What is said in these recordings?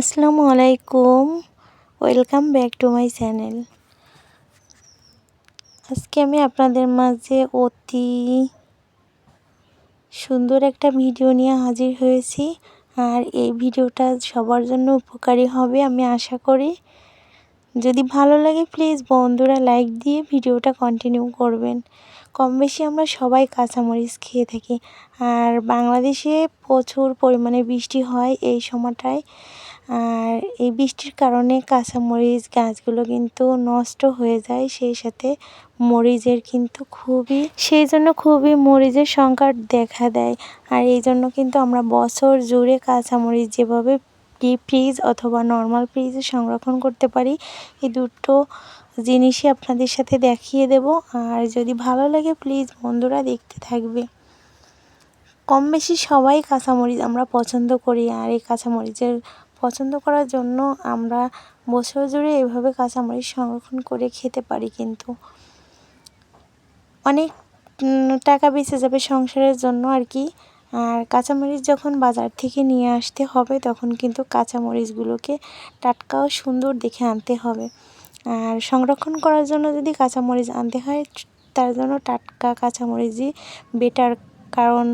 আসসালামু আলাইকুম। Welcome back to my channel আজকে আমি আপনাদের মাঝে অতি সুন্দর একটা ভিডিও নিয়ে হাজির হয়েছি। আর এই ভিডিওটা সবার জন্য উপকারী হবে আমি আশা করি। যদি ভালো লাগে প্লিজ বন্ধুরা লাইক দিয়ে ভিডিওটা কন্টিনিউ করবেন। কম বেশি আমরা সবাই কাঁচামরিচ খেয়ে থাকি। আর বাংলাদেশে প্রচুর পরিমাণে বৃষ্টি হয় এই সময়টায়। আর এই বৃষ্টির কারণে কাঁচামরিচ গাছগুলো কিন্তু নষ্ট হয়ে যায়, সেই সাথে মরিচের কিন্তু খুবই, সেই জন্য খুবই মরিচের সংকট দেখা দেয়। আর এই জন্য কিন্তু আমরা বছর জুড়ে কাঁচামরিচ যেভাবে ডিপ ফ্রিজ অথবা নর্মাল ফ্রিজে সংরক্ষণ করতে পারি, এই দুটো জিনিসই আপনাদের সাথে দেখিয়ে দেব। আর যদি ভালো লাগে প্লিজ বন্ধুরা দেখতে থাকবে। কম বেশি সবাই কাঁচামরিচ আমরা পছন্দ করি, আর এই কাঁচামরিচের পছন্দ করার জন্য আমরা বছর জুড়ে এভাবে কাঁচামরিচ সংরক্ষণ করে খেতে পারি কিন্তু। অনেক টাকা বেঁচে যাবে সংসারের জন্য আর কি। আর কাঁচামরিচ যখন বাজার থেকে নিয়ে আসতে হবে তখন কিন্তু কাঁচামরিচগুলোকে টাটকাও সুন্দর দেখে আনতে হবে। আর সংরক্ষণ করার জন্য যদি কাঁচামরিচ আনতে হয়, তার জন্য টাটকা কাঁচামরিচই বেটার কারণ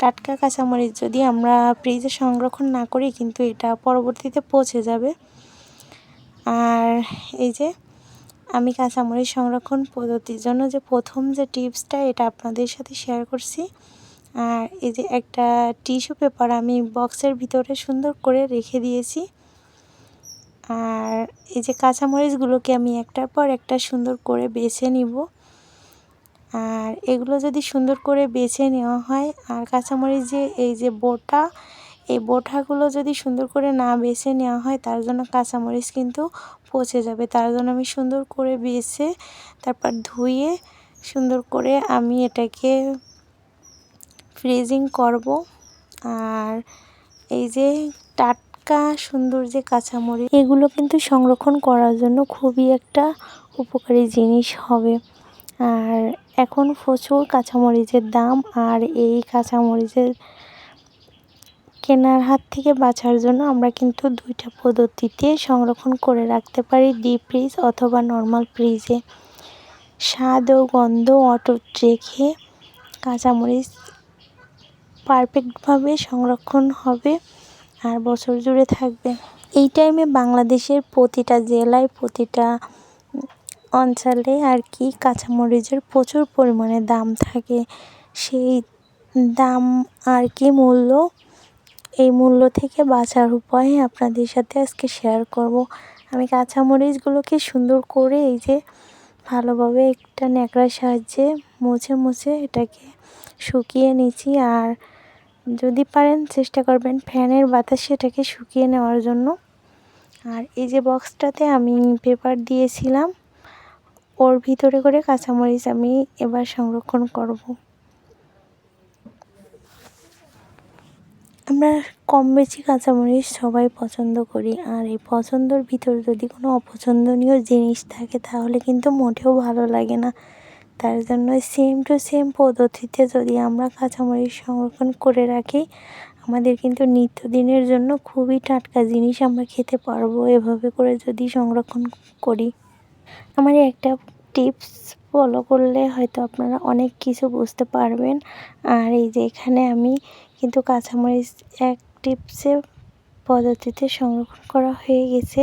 টাটকা কাঁচামরিচ যদি আমরা ফ্রিজে সংরক্ষণ না করি কিন্তু এটা পরবর্তীতে পচে যাবে। আর এই যে আমি কাঁচামরিচ সংরক্ষণ পদ্ধতির জন্য যে প্রথম যে টিপসটা এটা আপনাদের সাথে শেয়ার করছি। আর এই যে একটা টিস্যু পেপার আমি বক্সের ভিতরে সুন্দর করে রেখে দিয়েছি। আর এই যে কাঁচামরিচগুলোকে আমি একটার পর একটা সুন্দর করে বেছে নিব। আর এগুলো যদি সুন্দর করে বেছে নেওয়া হয়, আর কাঁচামরিচ যে, এই যে বোটা, এই বোটাগুলো যদি সুন্দর করে না বেছে নেওয়া হয়, তার জন্য কাঁচামরিচ কিন্তু পচে যাবে। তার জন্য আমি সুন্দর করে বেছে, তারপর ধুয়ে সুন্দর করে আমি এটাকে ফ্রিজিং করব। আর এই যে টাটকা সুন্দর যে কাঁচামরিচ, এগুলো কিন্তু সংরক্ষণ করার জন্য খুবই একটা উপকারী জিনিস হবে। আর এখন প্রচুর কাঁচামরিচের দাম আর এই কাঁচামরিচের কেনার হাত থেকে বাঁচার জন্য আমরা কিন্তু দুইটা পদ্ধতিতে সংরক্ষণ করে রাখতে পারি ডিপ ফ্রিজ অথবা নর্মাল ফ্রিজে স্বাদ ও গন্ধ অটুট রেখে কাঁচামরিচ পারফেক্টভাবে সংরক্ষণ হবে আর বছর জুড়ে থাকবে। এই টাইমে বাংলাদেশের প্রতিটা জেলায় প্রতিটা অঞ্চলে আর কি কাঁচামরিচের প্রচুর পরিমাণে দাম থাকে। সেই দাম আর কি মূল্য, এই মূল্য থেকে বাঁচার উপায় আপনাদের সাথে আজকে শেয়ার করব। আমি কাঁচামরিচগুলোকে সুন্দর করে এই যে ভালোভাবে একটা ন্যাকড়ার সাহায্যে মুছে মুছে এটাকে শুকিয়ে নিচ্ছি। আর যদি পারেন চেষ্টা করবেন ফ্যানের বাতাসে এটাকে শুকিয়ে নেওয়ার জন্য। আর এই যে বক্সটাতে আমি পেপার দিয়েছিলাম। ওর ভিতরে করে কাঁচামরিচ আমি এবার সংরক্ষণ করব। আমরা কম বেশি কাঁচামরিচ সবাই পছন্দ করি, আর এই পছন্দর ভিতর যদি কোনো অপছন্দনীয় জিনিস থাকে তাহলে কিন্তু মোটেও ভালো লাগে না। তার জন্য সেম টু সেম পদ্ধতিতে যদি আমরা কাঁচামরিচ সংরক্ষণ করে রাখি, আমাদের কিন্তু নিত্যদিনের জন্য খুবই টাটকা জিনিস আমরা খেতে পারব। এভাবে করে যদি সংরক্ষণ করি। আমার একটা টিপস ফলো করলে হয়তো আপনারা অনেক কিছু বুঝতে পারবেন। আর এই যে এখানে আমি কিন্তু কাঁচামরিচ এক টিপসে পদ্ধতিতে সংরক্ষণ করা হয়ে গেছে।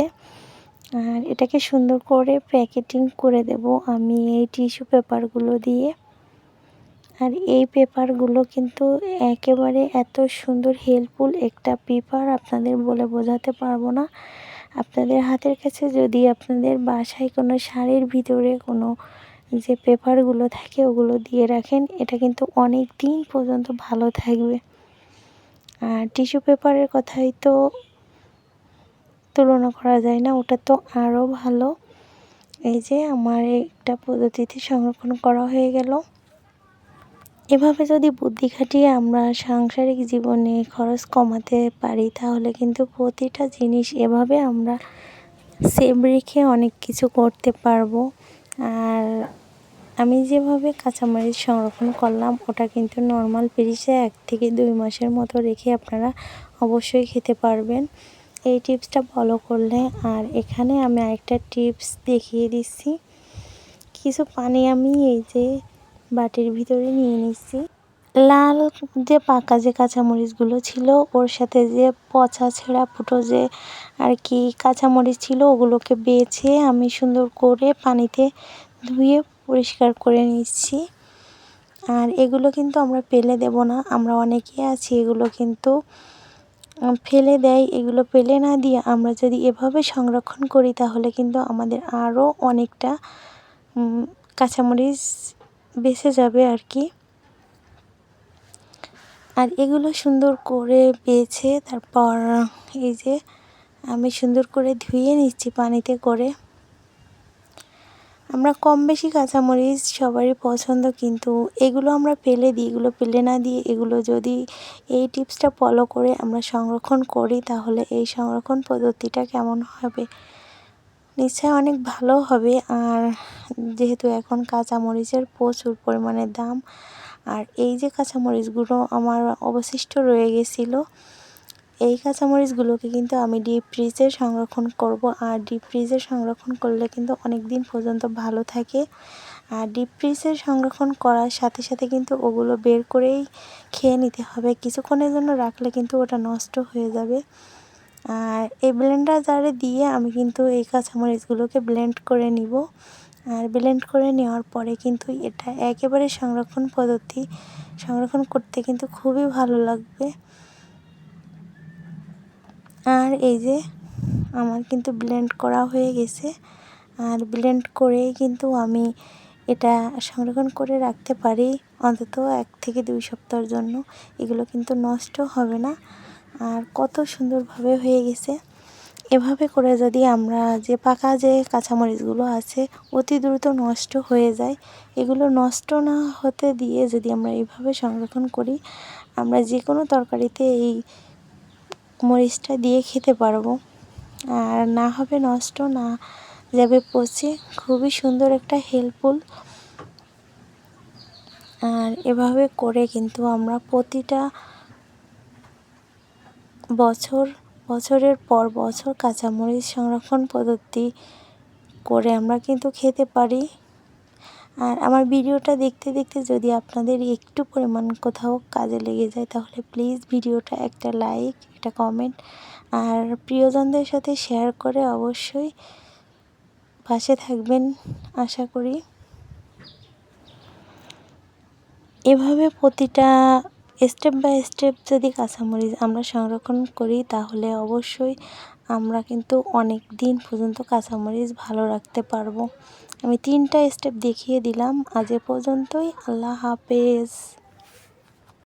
আর এটাকে সুন্দর করে প্যাকেটিং করে দেব আমি এই টিস্যু পেপারগুলো দিয়ে। আর এই পেপারগুলো কিন্তু একেবারে এত সুন্দর হেল্পফুল একটা পেপার আপনাদের বলে বোঝাতে পারব না। আপনাদের হাতের কাছে যদি আপনাদের বাসায় কোনো শাড়ির ভিতরে কোনো যে পেপারগুলো থাকে, ওগুলো দিয়ে রাখেন, এটা কিন্তু অনেক দিন পর্যন্ত ভালো থাকবে। আর টিস্যু পেপারের কথাই তো তুলনা করা যায় না, ওটা তো আরও ভালো। এই যে আমার একটা পদ্ধতিতে সংরক্ষণ করা হয়ে গেল। এভাবে যদি বুদ্ধি খাটিয়ে আমরা সাংসারিক জীবনে খরচ কমাতে পারি, তাহলে কিন্তু প্রতিটা জিনিস এভাবে আমরা সেভ রেখে অনেক কিছু করতে পারব। আর আমি যেভাবে কাঁচামরিচ সংরক্ষণ করলাম, ওটা কিন্তু নর্মাল ফ্রিজে এক থেকে দুই মাসের মতো রেখে আপনারা অবশ্যই খেতে পারবেন। এই টিপসটা ফলো করলে, আর এখানে আমি আরেকটা টিপস দেখিয়ে দিচ্ছি। কিছু পানি আমি এই যে বাটির ভিতরে নিয়ে নিচ্ছি। লাল যে পাকা যে কাঁচামরিচগুলো ছিল, ওর সাথে যে পচা ছেঁড়া ফুটো যে আর কি কাঁচামরিচ ছিল, ওগুলোকে বেছে আমি সুন্দর করে পানিতে ধুয়ে পরিষ্কার করে নিচ্ছি। আর এগুলো কিন্তু আমরা পেলে দেব না, আমরা অনেকে আছি, এগুলো কিন্তু ফেলে দেয়। এগুলো ফেলে না দিয়ে আমরা যদি এভাবে সংরক্ষণ করি, তাহলে কিন্তু আমাদের আরও অনেকটা কাঁচামরিচ বেঁচে যাবে আর কি। আর এগুলো সুন্দর করে বেছে তারপর এই যে আমি সুন্দর করে ধুয়ে নিচ্ছি পানিতে করে। আমরা কম বেশি কাঁচামরিচ সবারই পছন্দ, কিন্তু এগুলো আমরা পেলে দিই, এগুলো পেলে না দিয়ে এগুলো যদি এই টিপসটা ফলো করে আমরা সংরক্ষণ করি, তাহলে এই সংরক্ষণ পদ্ধতিটা কেমন হবে? নিশ্চয় অনেক ভালো হবে। আর যেহেতু এখন কাঁচামরিচের প্রচুর পরিমাণে দাম, আর এই যে কাঁচামরিচগুলো আমার অবশিষ্ট রয়ে গেছিল, এই কাঁচামরিচগুলোকে কিন্তু আমি ডিপ ফ্রিজে সংরক্ষণ করব। আর ডিপ ফ্রিজে সংরক্ষণ করলে কিন্তু অনেক দিন পর্যন্ত ভালো থাকে। আর ডিপ ফ্রিজে সংরক্ষণ করার সাথে সাথে কিন্তু ওগুলো বের করেই খেয়ে নিতে হবে। কিছুক্ষণের জন্য রাখলে কিন্তু ওটা নষ্ট হয়ে যাবে। আর এই ব্লেন্ডার জারে দিয়ে আমি কিন্তু এই কাঁচামরিচগুলোকে ব্লেন্ড করে নিব। আর ব্লেন্ড করে নেওয়ার পরে কিন্তু এটা একেবারে সংরক্ষণ পদ্ধতি, সংরক্ষণ করতে কিন্তু খুবই ভালো লাগবে। আর এই যে আমার কিন্তু ব্লেন্ড করা হয়ে গেছে। আর ব্লেন্ড করেই কিন্তু আমি এটা সংরক্ষণ করে রাখতে পারি অন্তত এক থেকে দুই সপ্তাহের জন্য। এগুলো কিন্তু নষ্ট হবে না। আর কত সুন্দরভাবে হয়ে গেছে। এভাবে করে যদি আমরা যে পাকা যে কাঁচামরিচগুলো আছে, অতি দ্রুত নষ্ট হয়ে যায়, এগুলো নষ্ট না হতে দিয়ে যদি আমরা এইভাবে সংরক্ষণ করি, আমরা যে কোনো তরকারিতে এই মরিচটা দিয়ে খেতে পারব। আর না হবে নষ্ট, না যাবে পচে, খুবই সুন্দর একটা হেল্পফুল আর এভাবে করে কিন্তু আমরা প্রতিটা বছর, বছরের পর বছর কাঁচামরিচ সংরক্ষণ পদ্ধতি করে আমরা কিন্তু খেতে পারি। আর আমার ভিডিওটা দেখতে দেখতে যদি আপনাদের একটু পরিমাণ কোথাও কাজে লেগে যায়, তাহলে প্লিজ ভিডিওটা একটা লাইক একটা কমেন্ট আর প্রিয়জনদের সাথে শেয়ার করে অবশ্যই পাশে থাকবেন, আশা করি। এভাবে প্রতিটা স্টেপ বাই স্টেপ যদি কাঁচামরিচ আমরা সংরক্ষণ করি, তাহলে অবশ্যই আমরা কিন্তু অনেক দিন পর্যন্ত কাঁচামরিচ ভালো রাখতে পারব। আমি তিনটা স্টেপ দেখিয়ে দিলাম। আজ এ পর্যন্তই। আল্লাহ হাফেজ।